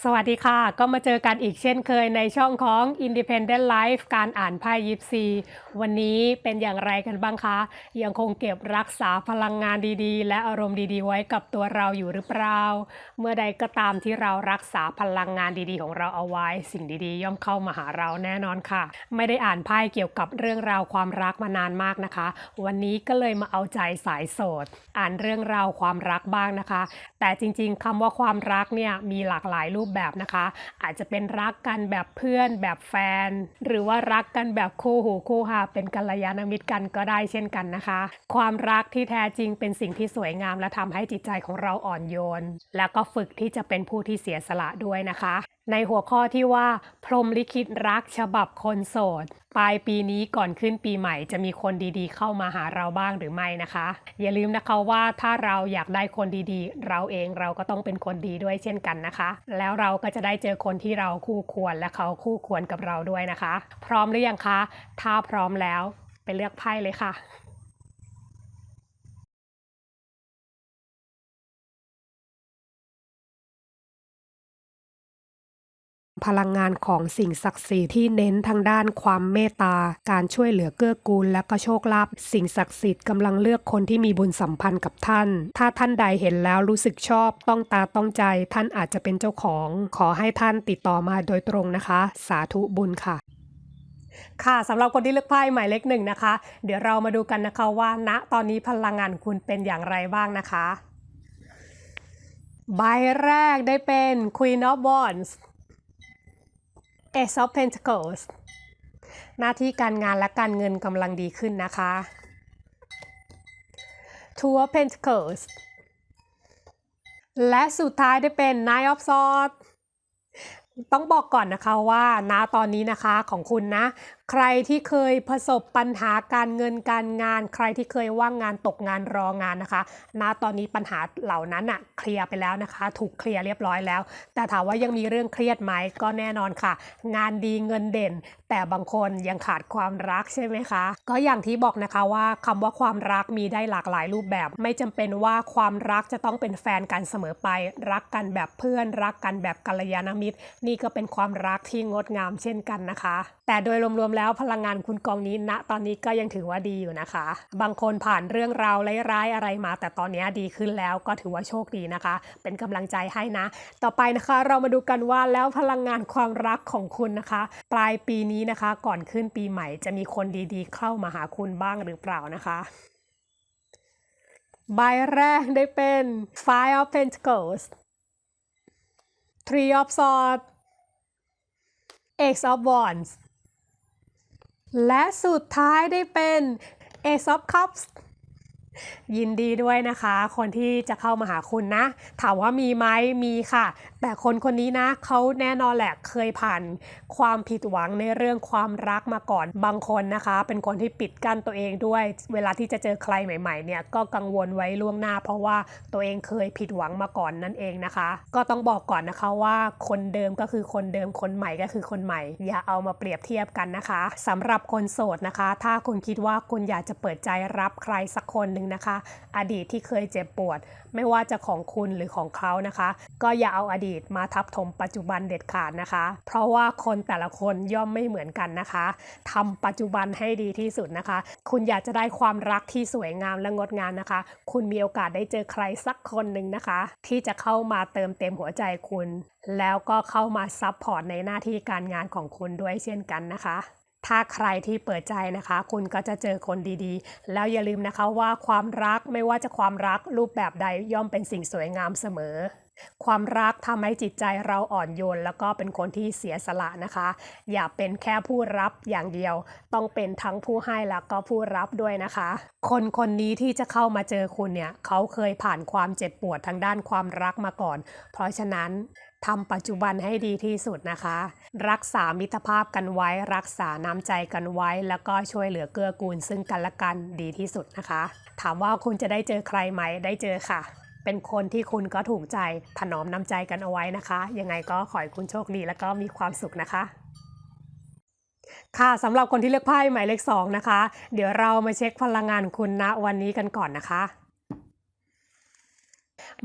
สวัสดีค่ะ ก็มาเจอกันอีกเช่นเคยในช่องของ Independent Life การอ่านไพ่ยิปซี วันนี้เป็นอย่างไรกันบ้างคะ ยังคงเก็บรักษาพลังงานดีๆ และอารมณ์ดีๆ ไว้กับตัวเราอยู่หรือเปล่า เมื่อใดก็ตามที่เรารักษาพลังงานดีๆ ของเราเอาไว้ สิ่งดีๆ ย่อมเข้ามาหาเราแน่นอนค่ะ ไม่ได้อ่านไพ่เกี่ยวกับเรื่องราวความรักมานานมากนะคะ วันนี้ก็เลยมาเอาใจสายโสด อ่านเรื่องราวความรักบ้างนะคะ แต่จริง ๆคำว่าความรักเนี่ยมีหลากหลายรูปแบบนะคะ อาจจะเป็นรักกันแบบเพื่อนแบบแฟน หรือว่ารักกันแบบคู่หูคู่หาเป็นกัลยาณมิตรกันก็ได้เช่นกันนะคะ ความรักที่แท้จริงเป็นสิ่งที่สวยงามและทำให้จิตใจของเราอ่อนโยน แล้วก็ฝึกที่จะเป็นผู้ที่เสียสละด้วยนะคะ ในหัวข้อที่ว่า พรมลิขิตรักฉบับคนโสด ปลายปีนี้ก่อนขึ้นปีใหม่จะมีคนดีๆ เข้ามาหาเราบ้างหรือไม่นะคะ อย่าลืมนะคะว่าถ้าเราอยากได้คนดีๆ เราเองเราก็ต้องเป็นคนดีด้วยเช่นกันนะคะ แล้วเราก็จะได้เจอคนที่เราคู่ควรและเขาคู่ควรกับเราด้วยนะคะ พร้อมหรือยังคะ ถ้าพร้อมแล้วไปเลือกไพ่เลยค่ะ พลังงานของสิ่งศักดิ์สิทธิ์ที่เน้นทางด้านความเมตตา การช่วยเหลือเกื้อกูลและก็โชคลาภสิ่งศักดิ์สิทธิ์กำลังเลือกคนที่มีบุญสัมพันธ์กับท่าน ถ้าท่านใดเห็นแล้วรู้สึกชอบต้องตาต้องใจ ท่านอาจจะเป็นเจ้าของ ขอให้ท่านติดต่อมาโดยตรงนะคะ สาธุบุญค่ะค่ะสำหรับคนที่เลือกไพ่หมายเลขหนึ่งนะคะ เดี๋ยวเรามาดูกันนะคะว่าณตอนนี้พลังงานคุณเป็นอย่างไรบ้างนะคะ ใบแรกได้เป็น Queen of Wands Ace of Pentacles หน้าที่การงานและการเงินกำลังดีขึ้นนะคะ Two of Pentacles และสุดท้ายได้เป็น Nine of Swords ต้องบอกก่อนนะคะว่าณตอนนี้นะคะของคุณนะใครที่เคยประสบปัญหาการเงินการงาน ใครที่เคยว่างงานตกงานรองานนะคะ ณ ตอนนี้ปัญหาเหล่านั้นอะเคลียร์ไปแล้วนะคะ ถูกเคลียร์เรียบร้อยแล้ว แต่ถามว่ายังมีเรื่องเครียดไหมก็แน่นอนค่ะ งานดีเงินเด่น แต่บางคนยังขาดความรักใช่ไหมคะ ก็อย่างที่บอกนะคะว่าคำว่าความรักมีได้หลากหลายรูปแบบ ไม่จำเป็นว่าความรักจะต้องเป็นแฟนกันเสมอไป รักกันแบบเพื่อน รักกันแบบกัลยาณมิตร นี่ก็เป็นความรักที่งดงามเช่นกันนะคะ แต่โดยรวมๆ แล้วพลังงานคุณกองนี้ณตอนนี้ก็ยังถือว่าดีอยู่นะคะ บางคนผ่านเรื่องราวร้ายๆอะไรมา แต่ตอนนี้ดีขึ้นแล้วก็ถือว่าโชคดีนะคะ เป็นกำลังใจให้นะ ต่อไปนะคะเรามาดูกันว่าแล้วพลังงานความรักของคุณนะคะ ปลายปีนี้นะคะ ก่อนขึ้นปีใหม่จะมีคนดีๆ เข้ามาหาคุณบ้างหรือเปล่านะคะใบแรกได้เป็น Five of Pentacles Three of Swords Ace of Wands และสุดท้ายได้เป็น a s o p Cups ยินดีด้วยนะคะ คนที่จะเข้ามาหาคุณนะ ถามว่ามีไหมมีค่ะ แต่คนคนนี้นะเขาแน่นอนแหละเคยผ่านความผิดหวังในเรื่องความรักมาก่อนบางคนนะคะ เป็นคนที่ปิดกั้นตัวเองด้วย เวลาที่จะเจอใครใหม่ๆ เนี่ยก็กังวลไว้ล่วงหน้า เพราะว่าตัวเองเคยผิดหวังมาก่อนนั่นเองนะคะ ก็ต้องบอกก่อนนะคะว่าคนเดิมก็คือคนเดิมคนใหม่ก็คือคนใหม่ อย่าเอามาเปรียบเทียบกันนะคะสำหรับคนโสดนะคะ ถ้าคุณคิดว่าคุณอยากจะเปิดใจรับใครสักคนหนึ่งนะคะ อดีตที่เคยเจ็บปวด ไม่ว่าจะของคุณหรือของเขานะคะ ก็อย่าเอาอดีตมาทับถมปัจจุบันเด็ดขาดนะคะ เพราะว่าคนแต่ละคนย่อมไม่เหมือนกันนะคะทำปัจจุบันให้ดีที่สุดนะคะ คุณอยากจะได้ความรักที่สวยงามและงดงามนะคะ คุณมีโอกาสได้เจอใครสักคนหนึ่งนะคะ ที่จะเข้ามาเติมเต็มหัวใจคุณ แล้วก็เข้ามาซับพอร์ตในหน้าที่การงานของคุณด้วยเช่นกันนะคะ ถ้าใครที่เปิดใจนะคะ คุณก็จะเจอคนดีๆ แล้วอย่าลืมนะคะว่าความรักไม่ว่าจะความรักรูปแบบใดย่อมเป็นสิ่งสวยงามเสมอ ความรักทำให้จิตใจเราอ่อนโยน แล้วก็เป็นคนที่เสียสละนะคะ อย่าเป็นแค่ผู้รับอย่างเดียว ต้องเป็นทั้งผู้ให้แล้วก็ผู้รับด้วยนะคะ คนคนนี้ที่จะเข้ามาเจอคุณเนี่ยเขาเคยผ่านความเจ็บปวดทางด้านความรักมาก่อน เพราะฉะนั้นทำปัจจุบันให้ดีที่สุดนะคะ รักษามิตรภาพกันไว้ รักษาน้ำใจกันไว้ แล้วก็ช่วยเหลือเกื้อกูลซึ่งกันและกันดีที่สุดนะคะ ถามว่าคุณจะได้เจอใครไหมได้เจอค่ะ เป็นคนที่คุณก็ถูกใจถนอมน้ำใจกันเอาไว้นะคะ ยังไงก็ขอให้คุณโชคดีแล้วก็มีความสุขนะคะค่ะสำหรับคนที่เลือกไพ่หมายเลขสองนะคะ เดี๋ยวเรามาเช็คพลังงานคุณณวันนี้กันก่อนนะคะ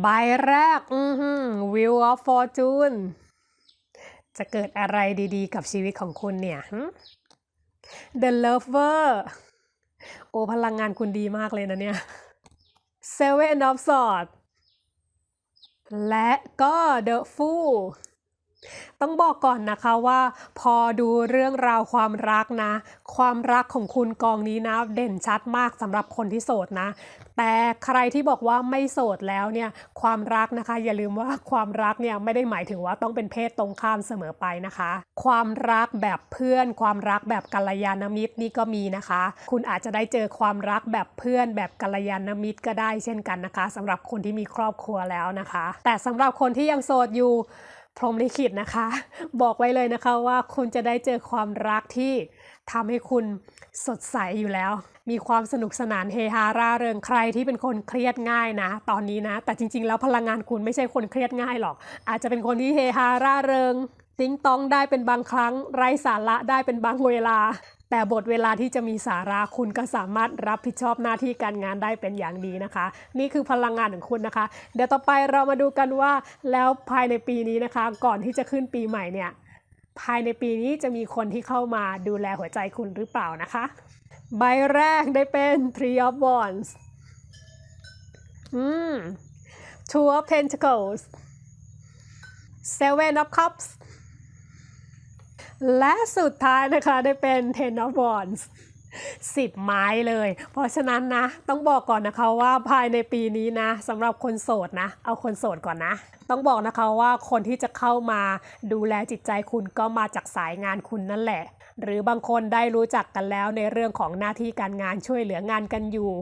ใบแรกอือหือ Wheel of Fortune จะเกิดอะไรดีๆ กับชีวิตของคุณเนี่ย The Lover โอ้พลังงานคุณดีมากเลยนะเนี่ย Seven of Swords และก็ The Fool ต้องบอกก่อนนะคะว่า พอดูเรื่องราวความรักนะ ความรักของคุณกองนี้นะ เด่นชัดมากสำหรับคนที่โสดนะ แต่ใครที่บอกว่าไม่โสดแล้วเนี่ยความรักนะคะ อย่าลืมว่าความรักเนี่ยไม่ได้หมายถึงว่าต้องเป็นเพศตรงข้ามเสมอไปนะคะ ความรักแบบเพื่อน ความรักแบบกัลยาณมิตรนี่ก็มีนะคะ คุณอาจจะได้เจอความรักแบบเพื่อน แบบกัลยาณมิตรก็ได้เช่นกันนะคะสำหรับคนที่มีครอบครัวแล้วนะคะ แต่สำหรับคนที่ยังโสดอยู่ พรหมลิขิตนะคะ บอกไว้เลยนะคะว่าคุณจะได้เจอความรักที่ทำให้คุณสดใสอยู่แล้ว มีความสนุกสนานเฮฮาร่าเริงใครที่เป็นคนเครียดง่ายนะ ตอนนี้นะ แต่จริง ๆ แล้วพลังงานคุณไม่ใช่คนเครียดง่ายหรอก อาจจะเป็นคนที่เฮฮาร่าเริง ติ้งต้องได้เป็นบางครั้ง ไร้สาระได้เป็นบางเวลา แต่บทเวลาที่จะมีสาระคุณก็สามารถรับผิดชอบหน้าที่การงานได้เป็นอย่างดีนะคะ นี่คือพลังงานของคุณนะคะ เดี๋ยวต่อไปเรามาดูกันว่า แล้วภายในปีนี้นะคะ ก่อนที่จะขึ้นปีใหม่เนี่ยภายในปีนี้จะมีคนที่เข้ามาดูแลหัวใจคุณหรือเปล่านะคะ ใบแรกได้เป็น Three of Wands อืม Two of Pentacles Seven of Cups และสุดท้ายนะคะได้เป็น Ten of Wands สิบไม้เลย เพราะฉะนั้นนะ ต้องบอกก่อนนะคะว่าภายในปีนี้นะสำหรับคนโสดนะ เอาคนโสดก่อนนะ ต้องบอกนะคะว่าคนที่จะเข้ามาดูแลจิตใจคุณก็มาจากสายงานคุณนั่นแหละ หรือบางคนได้รู้จักกันแล้วในเรื่องของหน้าที่การงานช่วยเหลืองานกันอยู่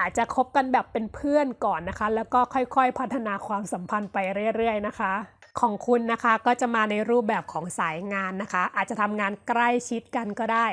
อาจจะคบกันแบบเป็นเพื่อนก่อนนะคะ แล้วก็ค่อยๆพัฒนาความสัมพันธ์ไปเรื่อย ๆ นะคะ ของคุณนะคะก็จะมาในรูปแบบของสายงานนะคะ อาจจะทำงานใกล้ชิดกันก็ได้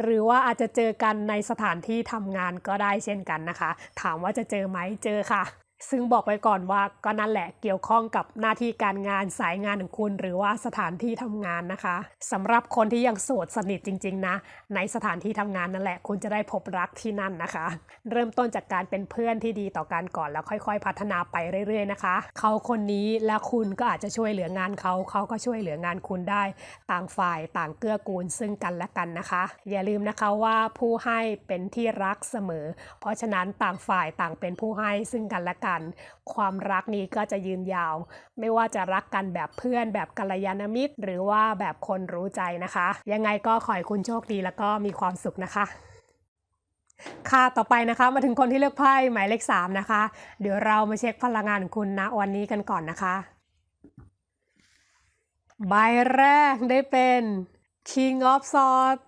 หรือว่าอาจจะเจอกันในสถานที่ทำงานก็ได้เช่นกันนะคะ ถามว่าจะเจอไหมเจอค่ะ ซึ่งบอกไว้ก่อนว่าก็นั่นแหละเกี่ยวข้องกับหน้าที่การงานสายงานของคุณ หรือว่าสถานที่ทำงานนะคะสำหรับคนที่ยังโสดสนิทจริง ๆ นะ ในสถานที่ทำงานนั่นแหละ คุณจะได้พบรักที่นั่นนะคะ เริ่มต้นจากการเป็นเพื่อนที่ดีต่อกันก่อนแล้วค่อย ๆ พัฒนาไปเรื่อย ๆ นะคะ เขาคนนี้และคุณก็อาจจะช่วยเหลืองานเขา เขาก็ช่วยเหลืองานคุณได้ ต่างฝ่ายต่างเกื้อกูลซึ่งกันและกันนะคะ อย่าลืมนะคะว่าผู้ให้เป็นที่รักเสมอ เพราะฉะนั้นต่างฝ่ายต่างเป็นผู้ให้ซึ่งกันและกันความรักนี้ก็จะยืนยาว ไม่ว่าจะรักกันแบบเพื่อนแบบกัลยาณมิตร หรือว่าแบบคนรู้ใจนะคะ ยังไงก็ขอให้คุณโชคดีแล้วก็มีความสุขนะคะค่ะต่อไปนะคะมาถึงคนที่เลือกไพ่หมายเลข3นะคะ เดี๋ยวเรามาเช็คพลังงานของคุณนะวันนี้กันก่อนนะคะ ใบแรกได้เป็น King of Swords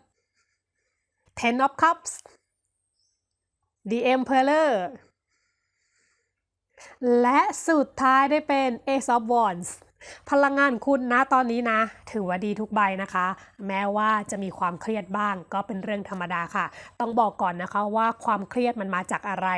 Ten of Cups The Emperor และสุดท้ายได้เป็น Ace of Wands พลังงานคุณนะตอนนี้นะ ถือว่าดีทุกใบนะคะ แม้ว่าจะมีความเครียดบ้างก็เป็นเรื่องธรรมดาค่ะ ต้องบอกก่อนนะคะว่าความเครียดมันมาจากอะไร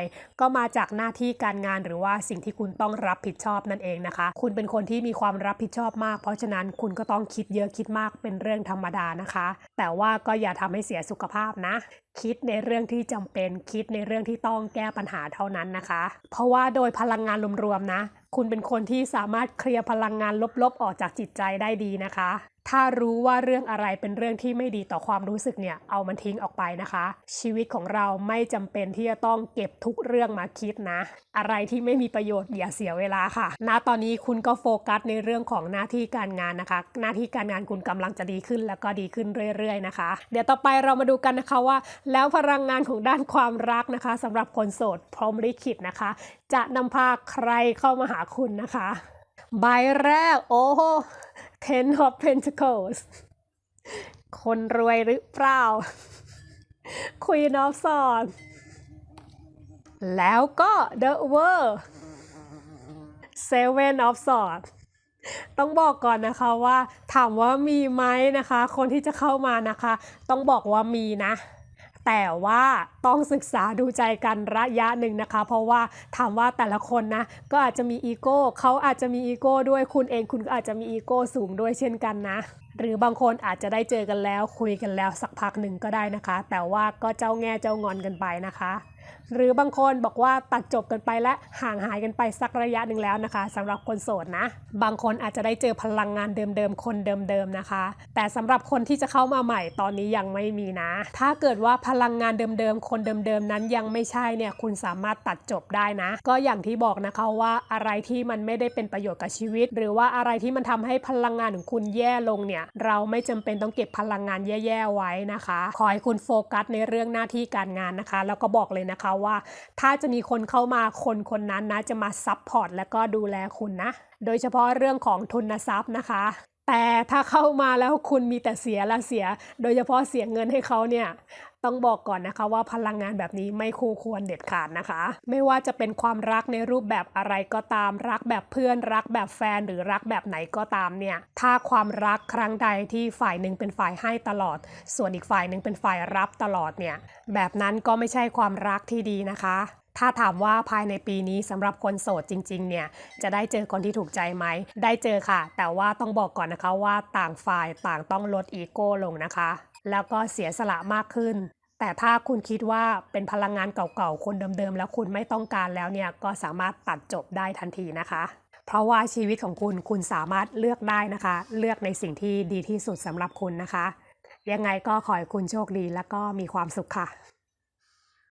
ก็มาจากหน้าที่การงานหรือว่าสิ่งที่คุณต้องรับผิดชอบนั่นเองนะคะ คุณเป็นคนที่มีความรับผิดชอบมาก เพราะฉะนั้นคุณก็ต้องคิดเยอะคิดมากเป็นเรื่องธรรมดานะคะ แต่ว่าก็อย่าทำให้เสียสุขภาพนะคิดในเรื่องที่จำเป็นคิดในเรื่องที่ต้องแก้ปัญหาเท่านั้นนะคะ เพราะว่าโดยพลังงานรวมๆนะ คุณเป็นคนที่สามารถเคลียร์พลังงานลบๆออกจากจิตใจได้ดีนะคะ ถ้ารู้ว่าเรื่องอะไรเป็นเรื่องที่ไม่ดีต่อความรู้สึกเนี่ย เอามันทิ้งออกไปนะคะ ชีวิตของเราไม่จำเป็นที่จะต้องเก็บทุกเรื่องมาคิดนะ อะไรที่ไม่มีประโยชน์อย่าเสียเวลาค่ะณตอนนี้คุณก็โฟกัสในเรื่องของหน้าที่การงานนะคะ หน้าที่การงานคุณกำลังจะดีขึ้นแล้วก็ดีขึ้นเรื่อย ๆ นะคะ เดี๋ยวต่อไปเรามาดูกันนะคะว่า แล้วพลังงานของด้านความรักนะคะสำหรับคนโสดพรหมลิขิตนะคะ จะนำพาใครเข้ามาหาคุณนะคะ ใบแรกโอ้โห Ten of Pentacles คนรวยหรือเปล่า Queen of Swords แล้วก็ The World Seven of Swords ต้องบอกก่อนนะคะว่าถามว่ามีไหมนะคะ คนที่จะเข้ามานะคะ ต้องบอกว่ามีนะ แต่ว่าต้องศึกษาดูใจกันระยะหนึ่งนะคะ เพราะว่าถามว่าแต่ละคนนะ ก็อาจจะมีอีโก้เขาอาจจะมีอีโก้ด้วยคุณเองคุณก็อาจจะมีอีโก้สูงด้วยเช่นกันนะ หรือบางคนอาจจะได้เจอกันแล้วคุยกันแล้วสักพักหนึ่งก็ได้นะคะ แต่ว่าก็เจ้าแง่เจ้างอนกันไปนะคะ หรือบางคนบอกว่าตัดจบกันไปและห่างหายกันไปสักระยะหนึ่งแล้วนะคะสำหรับคนโสดนะ บางคนอาจจะได้เจอพลังงานเดิมๆคนเดิมๆนะคะ แต่สำหรับคนที่จะเข้ามาใหม่ตอนนี้ยังไม่มีนะ ถ้าเกิดว่าพลังงานเดิมๆคนเดิมๆนั้นยังไม่ใช่เนี่ยคุณสามารถตัดจบได้นะ ก็อย่างที่บอกนะคะว่าอะไรที่มันไม่ได้เป็นประโยชน์กับชีวิต หรือว่าอะไรที่มันทำให้พลังงานของคุณแย่ลงเนี่ยเราไม่จำเป็นต้องเก็บพลังงานแย่ๆไว้นะคะ ขอให้คุณโฟกัสในเรื่องหน้าที่การงานนะคะ แล้วก็บอกเลยนะคะว่า ถ้าจะมีคนเข้ามาคนคนนั้นนะจะมาซับพอร์ตและก็ดูแลคุณนะ โดยเฉพาะเรื่องของทุนทรัพย์นะคะ แต่ถ้าเข้ามาแล้วคุณมีแต่เสียละเสีย โดยเฉพาะเสียเงินให้เขาเนี่ย ต้องบอกก่อนนะคะว่าพลังงานแบบนี้ไม่คู่ควรเด็ดขาดนะคะ ไม่ว่าจะเป็นความรักในรูปแบบอะไรก็ตาม รักแบบเพื่อนรักแบบแฟนหรือรักแบบไหนก็ตามเนี่ย ถ้าความรักครั้งใดที่ฝ่ายหนึ่งเป็นฝ่ายให้ตลอด ส่วนอีกฝ่ายหนึ่งเป็นฝ่ายรับตลอดเนี่ย แบบนั้นก็ไม่ใช่ความรักที่ดีนะคะถ้าถามว่าภายในปีนี้สำหรับคนโสดจริงๆ เนี่ย จะได้เจอคนที่ถูกใจไหม ได้เจอค่ะ แต่ว่าต้องบอกก่อนนะคะว่าต่างฝ่ายต่างต้องลดอีโก้ลงนะคะ แล้วก็เสียสละมากขึ้น แต่ถ้าคุณคิดว่าเป็นพลังงานเก่าๆ คนเดิมๆ แล้วคุณไม่ต้องการแล้วเนี่ย ก็สามารถตัดจบได้ทันทีนะคะ เพราะว่าชีวิตของคุณคุณสามารถเลือกได้นะคะ เลือกในสิ่งที่ดีที่สุดสำหรับคุณนะคะ ยังไงก็ขอให้คุณโชคดี แล้วก็มีความสุขค่ะ